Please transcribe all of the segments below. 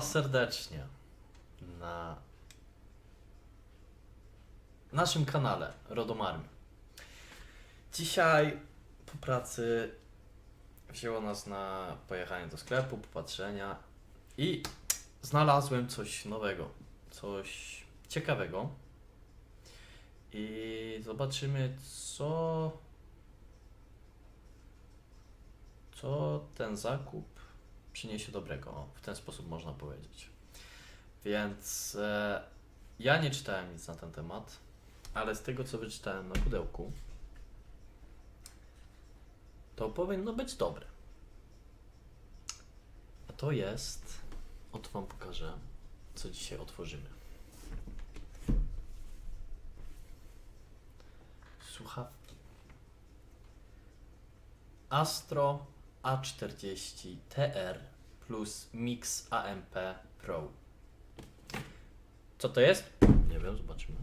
serdecznie na naszym kanale Rodomarmy. Dzisiaj po pracy wzięło nas na pojechanie do sklepu, popatrzenia i znalazłem coś nowego, coś ciekawego. I zobaczymy, co, co ten zakup przyniesie dobrego. W ten sposób można powiedzieć. Więc e, ja nie czytałem nic na ten temat, ale z tego co wyczytałem na pudełku, to powinno być dobre. A to jest, oto Wam pokażę, co dzisiaj otworzymy. Słuchawki. Astro A40 TR plus Mix AMP Pro. Co to jest? Nie wiem, zobaczymy.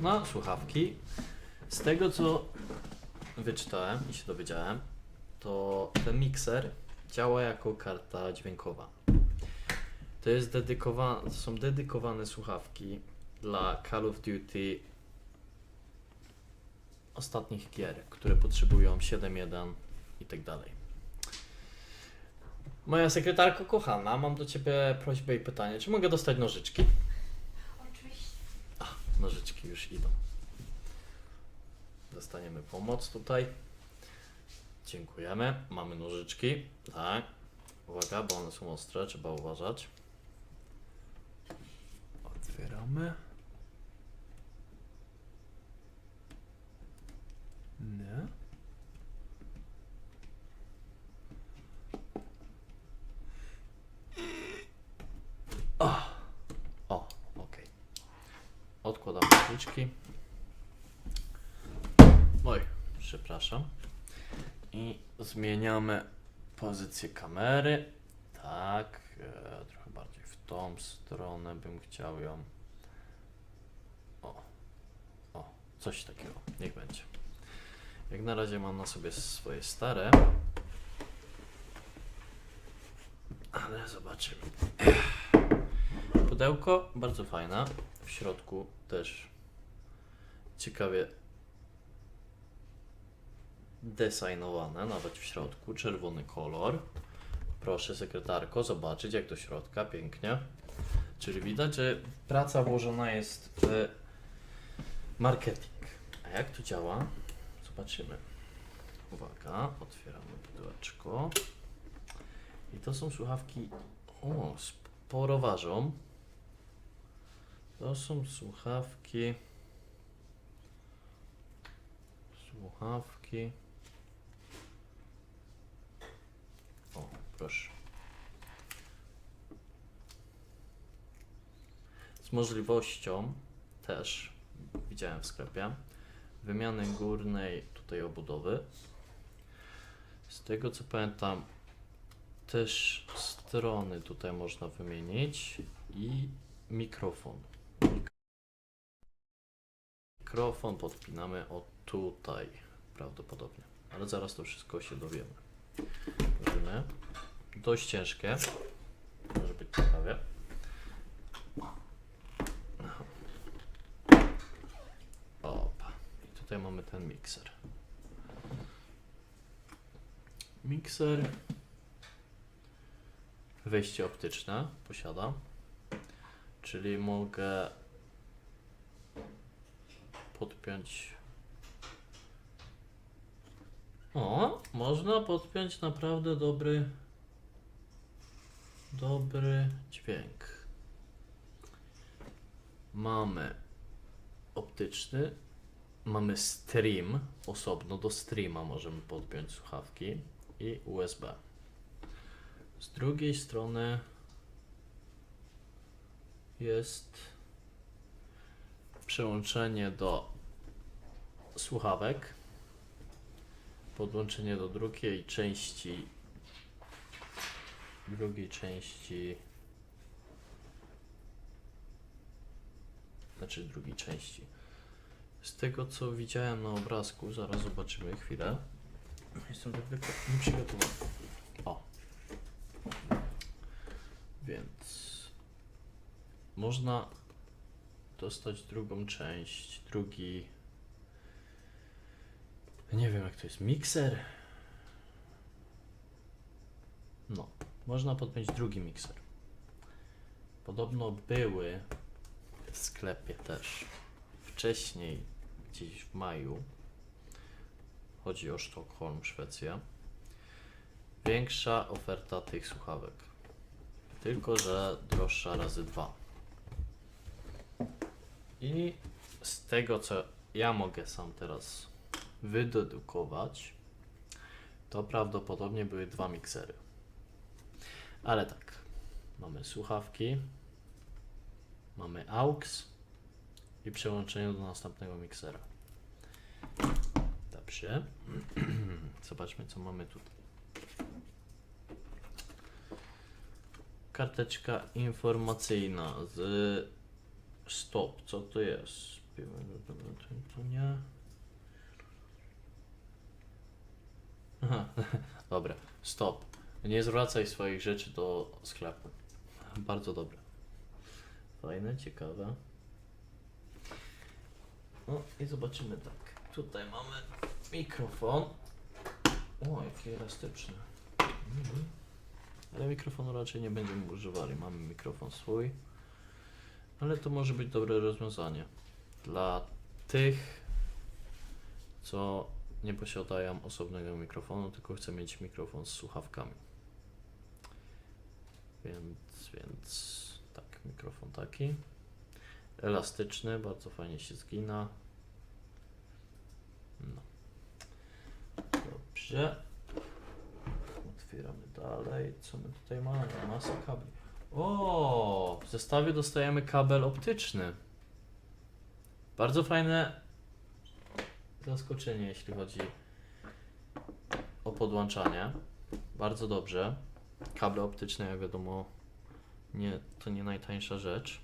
No, słuchawki. Z tego co wyczytałem i się dowiedziałem, to ten mikser działa jako karta dźwiękowa. To jest dedykowane, to są dedykowane słuchawki dla Call of Duty ostatnich gier, które potrzebują 7.1 i tak dalej. Moja sekretarko kochana, mam do Ciebie prośbę i pytanie, czy mogę dostać nożyczki? Oczywiście. Nożyczki już idą. Dostaniemy pomoc tutaj. Dziękujemy. Mamy nożyczki. Tak. Uwaga, bo one są ostre, trzeba uważać. Otwieramy. Nie. O, o okej. Nożyczki. Oj, przepraszam. I zmieniamy pozycję kamery. Tak, e, trochę bardziej w tą stronę bym chciał ją. O, o, coś takiego, niech będzie. Jak na razie mam na sobie swoje stare. Ale zobaczymy. Pudełko bardzo fajne. W środku też ciekawie designowane, nawet w środku, czerwony kolor. Proszę sekretarko zobaczyć jak do środka, pięknie. Czyli widać, że praca włożona jest w marketing. A jak to działa? Zobaczymy. Uwaga, otwieramy pudełeczko. I to są słuchawki, o, sporo ważą. To są słuchawki. Słuchawki. O, proszę. Z możliwością też widziałem w sklepie wymiany górnej tutaj obudowy. Z tego co pamiętam, też strony tutaj można wymienić i mikrofon. Mik- Mikrofon podpinamy o tutaj prawdopodobnie, ale zaraz to wszystko się dowiemy. Zobaczymy. Dość ciężkie. Może być ciekawie. Opa. I tutaj mamy ten mikser. Mikser. Wejście optyczne posiada. Czyli mogę podpiąć. O, można podpiąć naprawdę dobry dobry dźwięk. Mamy optyczny, mamy stream, osobno do streama możemy podpiąć słuchawki i USB. Z drugiej strony jest przełączenie do słuchawek, podłączenie do drugiej części drugiej części znaczy drugiej części. Z tego co widziałem na obrazku zaraz zobaczymy chwilę. Jestem tak nieprzygotowany. O. Więc można dostać drugą część, drugi. Nie wiem jak to jest, mikser? No, można podpiąć drugi mikser. Podobno były w sklepie też wcześniej, gdzieś w maju. Chodzi o Sztokholm, Szwecja. Większa oferta tych słuchawek. Tylko, że droższa razy dwa. I z tego, co ja mogę sam teraz wydedukować, to prawdopodobnie były dwa miksery. Ale tak, mamy słuchawki, mamy AUX i przełączenie do następnego miksera. Dobrze. Zobaczmy, co mamy tutaj. Karteczka informacyjna z stop. Co to jest? To nie. Aha, dobra. Stop. Nie zwracaj swoich rzeczy do sklepu. Bardzo dobre. Fajne, ciekawe. No i zobaczymy tak. Tutaj mamy mikrofon. O, jaki elastyczny. Mhm. Ale mikrofonu raczej nie będziemy używali. Mamy mikrofon swój. Ale to może być dobre rozwiązanie dla tych, co nie posiadają osobnego mikrofonu, tylko chcą mieć mikrofon z słuchawkami. Więc, więc tak, mikrofon taki. Elastyczny, bardzo fajnie się zgina. No. Dobrze. Otwieramy dalej. Co my tutaj mamy? Masa kabli. O, w zestawie dostajemy kabel optyczny. Bardzo fajne zaskoczenie, jeśli chodzi o podłączanie. Bardzo dobrze. Kable optyczne, jak wiadomo, nie, to nie najtańsza rzecz.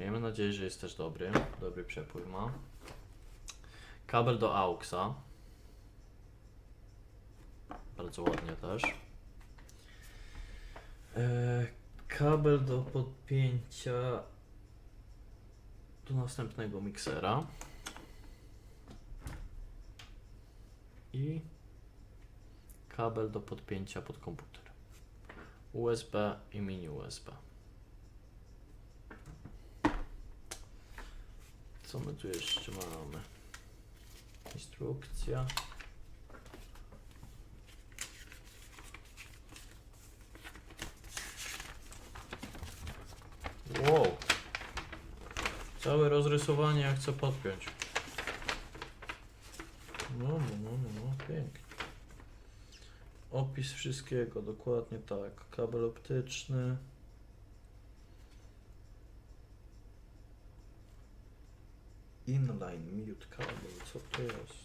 Miejmy nadzieję, że jest też dobry. Dobry przepływ ma. Kabel do AUXa. Bardzo ładnie też. E, kabel do podpięcia do następnego miksera. I kabel do podpięcia pod komputer. USB i mini USB. Co my tu jeszcze mamy? Instrukcja. Wow. Całe rozrysowanie jak chcę podpiąć. No, no, no, no, no, pięknie. Opis wszystkiego, dokładnie tak. Kabel optyczny. Inline mute kabel, co to jest?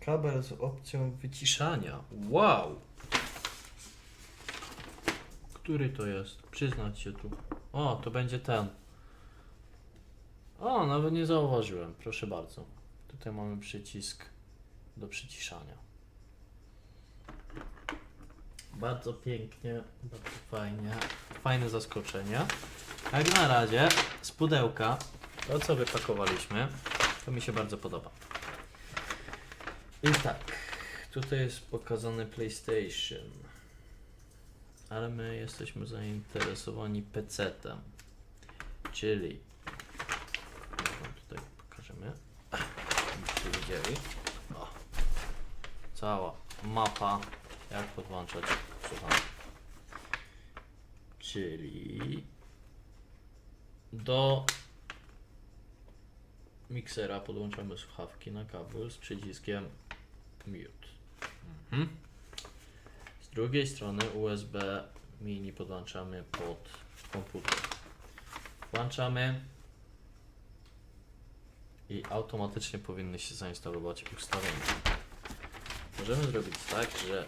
Kabel z opcją wyciszania. Wow! Który to jest? Przyznać się tu. O, to będzie ten. O, nawet nie zauważyłem. Proszę bardzo. Tutaj mamy przycisk do przyciszania. Bardzo pięknie, bardzo fajnie. Fajne zaskoczenie. Jak na razie z pudełka to co wypakowaliśmy, to mi się bardzo podoba. I tak, tutaj jest pokazany PlayStation. Ale my jesteśmy zainteresowani PC-tem. Czyli jak wam tutaj pokażemy. O. Cała mapa jak podłączać słuchawki. Czyli do miksera podłączamy słuchawki na kabel z przyciskiem mute. Mhm. Z drugiej strony USB mini podłączamy pod komputer. Włączamy i automatycznie powinny się zainstalować ustawienia. Możemy zrobić tak, że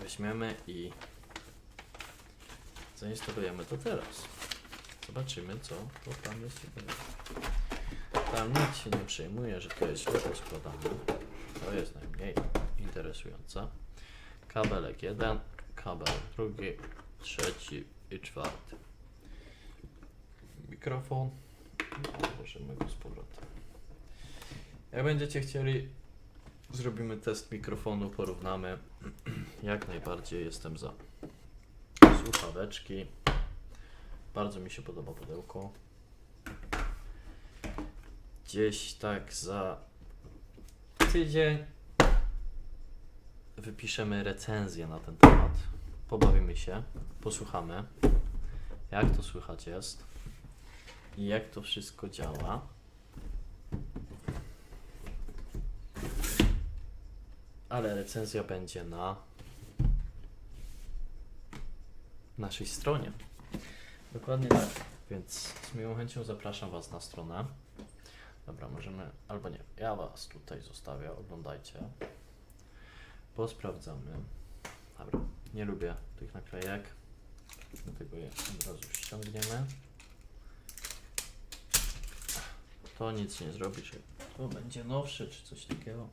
weźmiemy i zainstalujemy to teraz. Zobaczymy, co to tam jest. Tam nikt się nie przejmuje, że to jest źle składane. To jest najmniej interesujące. kabelek jeden, kabel drugi, trzeci i czwarty. Mikrofon. Włożymy go z powrotem. Jak będziecie chcieli, zrobimy test mikrofonu, porównamy. Jak najbardziej jestem za. Słuchaweczki. Bardzo mi się podoba pudełko. Gdzieś tak za tydzień wypiszemy recenzję na ten temat. Pobawimy się, posłuchamy, jak to słychać jest jak to wszystko działa. Ale recenzja będzie na naszej stronie. Dokładnie tak. Więc z miłą chęcią zapraszam Was na stronę. Dobra, możemy, albo nie, ja Was tutaj zostawię, oglądajcie. Posprawdzamy. Dobra, nie lubię tych naklejek, dlatego je od razu ściągniemy. To nic nie zrobi, czy to będzie nowsze, czy coś takiego.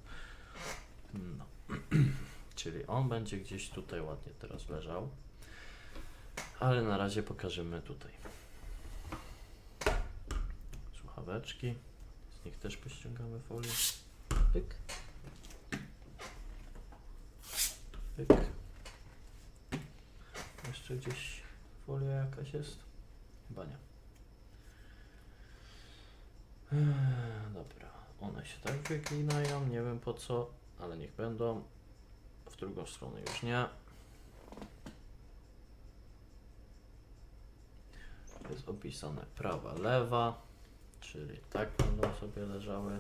No. Czyli on będzie gdzieś tutaj ładnie teraz leżał. Ale na razie pokażemy tutaj. Słuchaweczki. Z nich też pościągamy folię. Pyk. Pyk. Jeszcze gdzieś folia jakaś jest? Chyba nie. Eee, Dobra, one się tak wyklinają, nie wiem po co, ale niech będą. W drugą stronę już nie. Jest opisane prawa, lewa, czyli tak będą sobie leżały.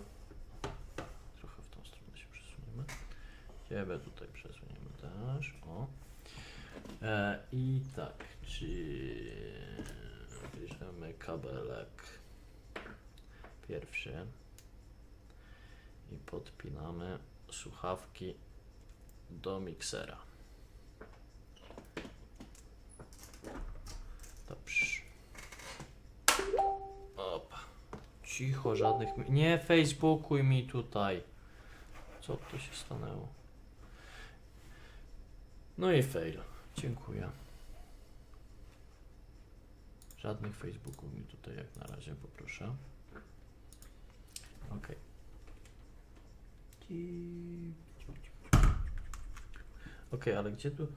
Trochę w tą stronę się przesuniemy. Ciebie tutaj przesuniemy też. O. E, I tak, czy bierzemy kabelek pierwszy i podpinamy słuchawki do miksera. Dobrze. Opa. Cicho, żadnych. Nie Facebookuj mi tutaj. Co tu się stanęło? No i fail. Dziękuję. Żadnych Facebooków mi tutaj jak na razie poproszę. Ok. Ok, ale gdzie tu?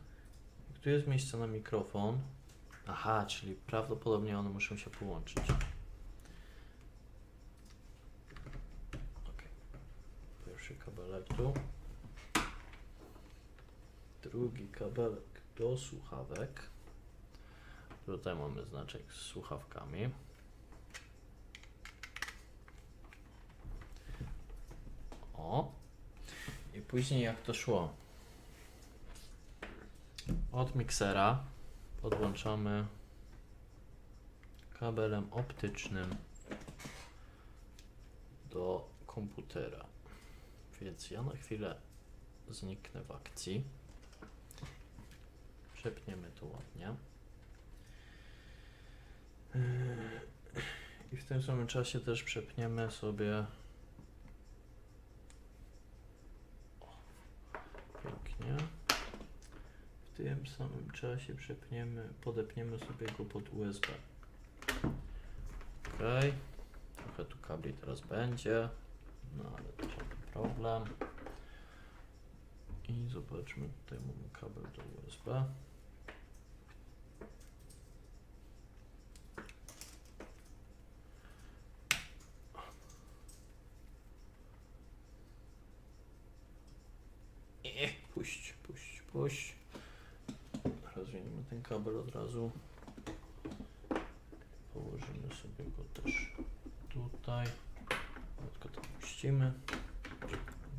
Tu jest miejsce na mikrofon. Aha, czyli prawdopodobnie one muszą się połączyć. Ok. Pierwszy kabelek tu. Drugi kabelek do słuchawek. Tutaj mamy znaczek z słuchawkami. I później jak to szło? Od miksera podłączamy kabelem optycznym do komputera. Więc ja na chwilę zniknę w akcji. Przepniemy to ładnie. I w tym samym czasie też przepniemy sobie. O, W tym samym czasie przepniemy, podepniemy sobie go pod USB. Ok. Trochę tu kabli teraz będzie. No ale to problem. I zobaczmy, tutaj mamy kabel do USB. I puść, puść. Rozwiniemy ten kabel od razu. Położymy sobie go też tutaj. Tylko to puścimy.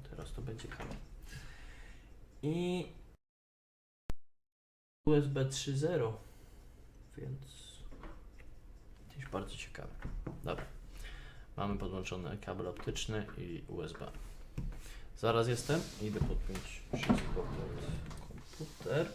Teraz to będzie kabel. I USB 3.0, więc też bardzo ciekawe. Dobra. Mamy podłączony kabel optyczny i USB. Zaraz jestem. Idę podpiąć wszystko pod Otter.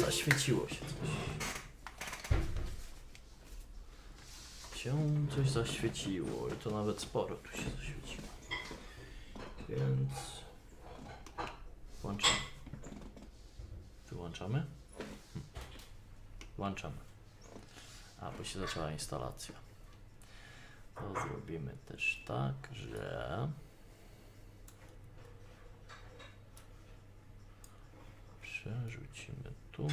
Zaświeciło się coś. Się coś zaświeciło i to nawet sporo tu się zaświeciło. Więc włączamy. Wyłączamy? Hmm. Włączamy. A, bo się zaczęła instalacja. To zrobimy też tak, że przerzucimy tu.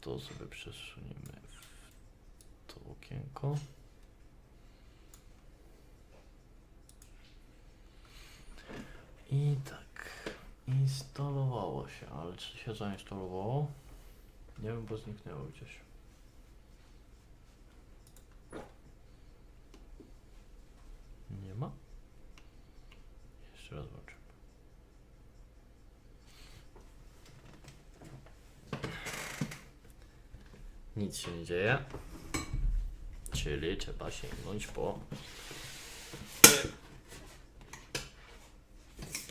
To sobie przesuniemy w to okienko. I tak, się, ale czy się zainstalowało? Nie wiem, bo zniknęło gdzieś. Nie ma? Jeszcze raz włączymy. Nic się nie dzieje. Czyli trzeba sięgnąć po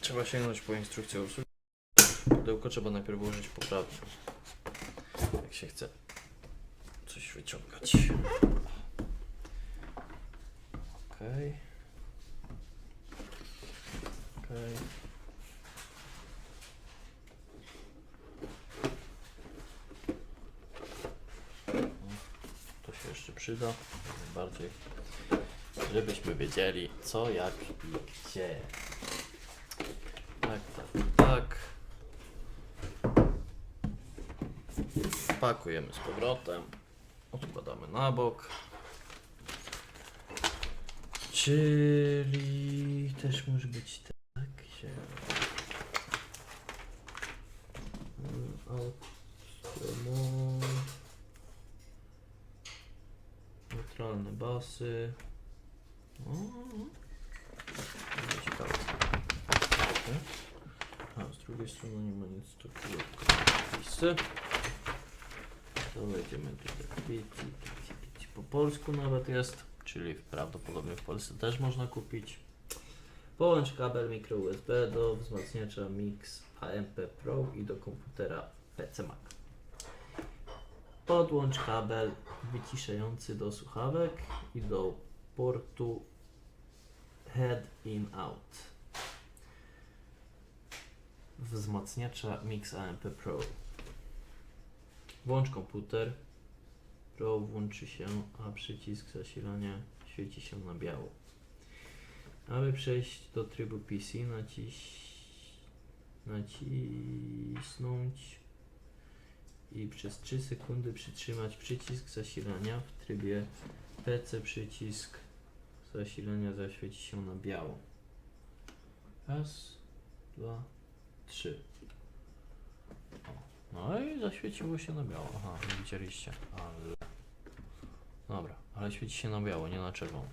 Trzeba sięgnąć po instrukcję obsługi. Pudełko trzeba najpierw ułożyć poprawnie. Jak się chce coś wyciągać. Okej. Okej. O, To się jeszcze przyda. jak Najbardziej. Żebyśmy wiedzieli co, jak i gdzie. Tak, tak, tak. Pakujemy z powrotem. Odkładamy na bok. Czyli też może być tak, że Neutralne basy o, ciekawe. A, z drugiej strony nie ma nic takiego miejsce. Wejdziemy tutaj. Pici, pici, pici. Po polsku nawet jest, czyli prawdopodobnie w Polsce też można kupić. Połącz kabel mikro USB do wzmacniacza Mix AMP Pro i do komputera PC Mac. Podłącz kabel wyciszający do słuchawek i do portu Head In Out wzmacniacza Mix AMP Pro. Włącz komputer. Pro włączy się, a przycisk zasilania świeci się na biało. Aby przejść do trybu PC, naciś... nacisnąć i przez 3 sekundy przytrzymać przycisk zasilania w trybie PC przycisk zasilania zaświeci się na biało. Raz, dwa, trzy. No i zaświeciło się na biało. Aha, nie widzieliście. Ale... Dobra, ale świeci się na biało, nie na czerwono.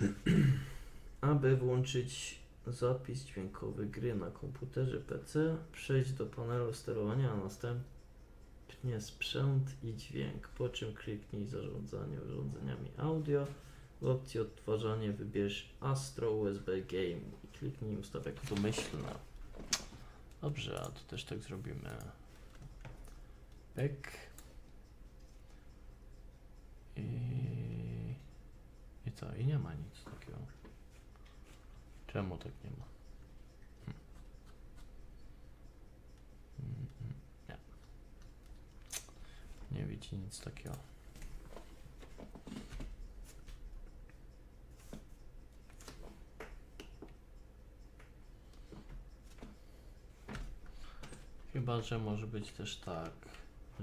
Aby włączyć zapis dźwiękowy gry na komputerze PC, przejdź do panelu sterowania, a następnie sprzęt i dźwięk, po czym kliknij zarządzanie urządzeniami audio. W opcji odtwarzanie wybierz Astro USB Game i kliknij ustawiak domyślne. Dobrze, a to też tak zrobimy. Pyk. I... I co? I nie ma nic takiego. Czemu tak nie ma? Hm. Mm, mm, Nie. Nie widzi nic takiego. Chyba, że może być też tak,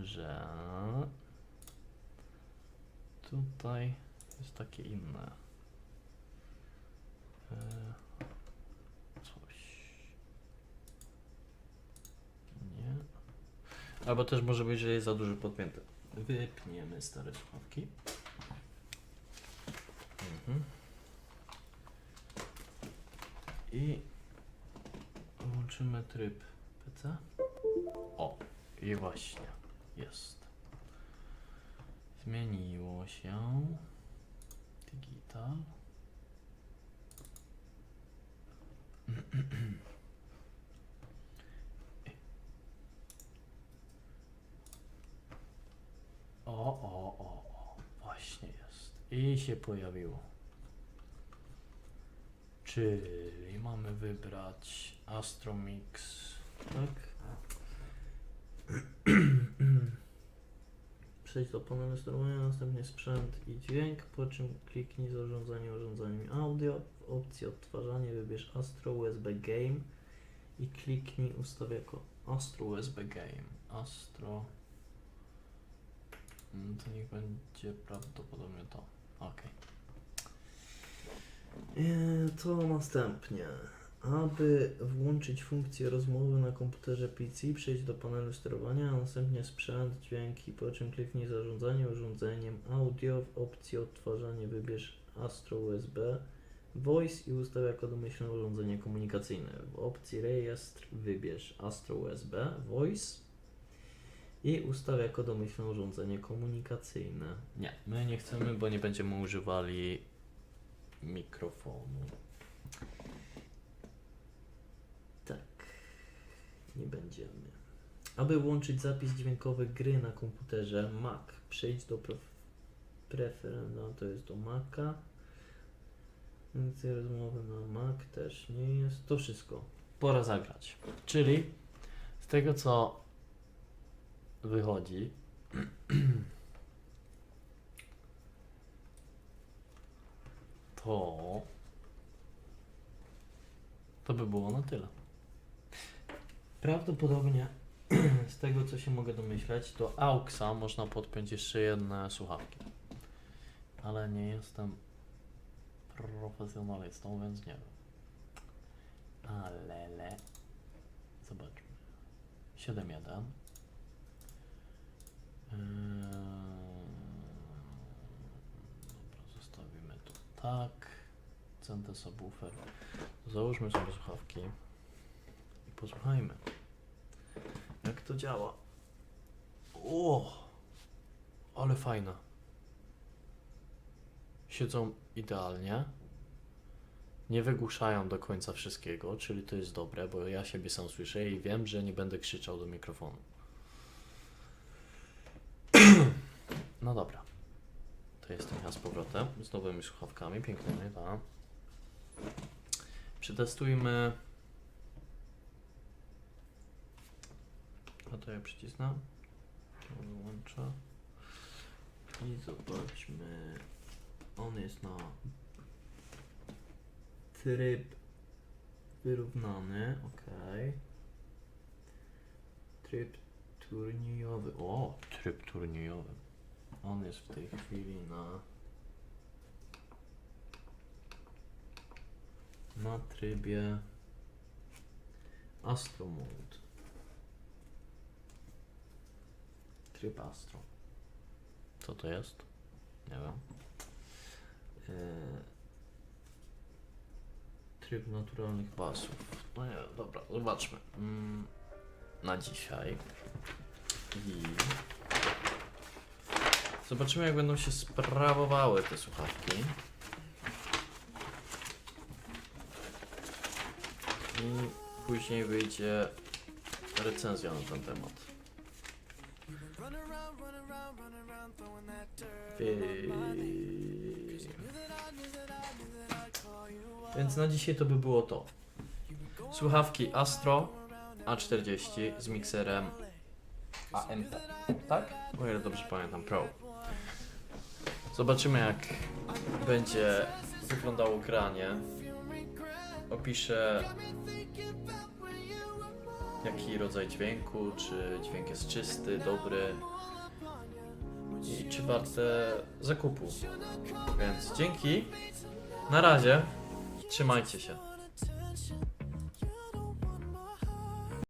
że tutaj jest takie inne. E, Coś. Nie. Albo też może być, że jest za duży podpięty. Wypniemy stare słuchawki. Mhm. I włączymy tryb PC. O, i właśnie jest. Zmieniło się. Digital. O, o, o, o, właśnie jest. I się pojawiło. Czyli mamy wybrać Astromix, tak? Przejdź do panelu sterowania, następnie sprzęt i dźwięk, po czym kliknij zarządzanie urządzeniem audio. W opcji odtwarzanie wybierz Astro USB Game i kliknij ustaw jako Astro USB Game. Astro. Mm, To niech będzie prawdopodobnie to. Ok. To następnie. Aby włączyć funkcję rozmowy na komputerze PC, przejdź do panelu sterowania, a następnie sprzęt, dźwięki, po czym kliknij zarządzanie urządzeniem audio. W opcji odtwarzanie wybierz Astro USB Voice i ustaw jako domyślne urządzenie komunikacyjne. W opcji rejestr wybierz Astro USB Voice i ustaw jako domyślne urządzenie komunikacyjne. Nie, my nie chcemy, bo nie będziemy używali mikrofonu. Nie będziemy. Aby włączyć zapis dźwiękowy gry na komputerze Mac, przejdź do pref- preferen, no to jest do Maca. Funkcje rozmowy na Mac też nie jest. To wszystko. Pora zagrać. Czyli z tego co wychodzi. To. To by było na tyle. Prawdopodobnie z tego co się mogę domyśleć, do AUXa można podpiąć jeszcze jedne słuchawki. Ale nie jestem profesjonalistą, więc nie wiem. Ale le. Zobaczmy. 7.1. Eee, Dobra, zostawimy to tak. Centę subwoofer. Załóżmy sobie słuchawki i posłuchajmy, jak to działa. O, ale fajna. Siedzą idealnie. Nie wygłuszają do końca wszystkiego, czyli to jest dobre, bo ja siebie sam słyszę i wiem, że nie będę krzyczał do mikrofonu. No dobra. To jestem ja z powrotem, z nowymi słuchawkami, pięknymi, tak. Przetestujmy. A to ja przycisnę. To wyłączę. I zobaczmy. On jest na tryb wyrównany, ok. Tryb turniejowy. O, tryb turniejowy. On jest w tej chwili na na trybie Astro Mode. Tryb Astro. Co to jest? Nie wiem. Eee, tryb naturalnych basów. No nie, dobra, zobaczmy. Mm, na dzisiaj. I zobaczymy, jak będą się sprawowały te słuchawki. I później wyjdzie recenzja na ten temat. Więc na dzisiaj to by było to. Słuchawki Astro A40 z mikserem AMP. Tak? O ile dobrze pamiętam, Pro. Zobaczymy jak będzie wyglądało granie. Opiszę jaki rodzaj dźwięku, czy dźwięk jest czysty, dobry warte zakupu. Więc dzięki. Na razie. Trzymajcie się.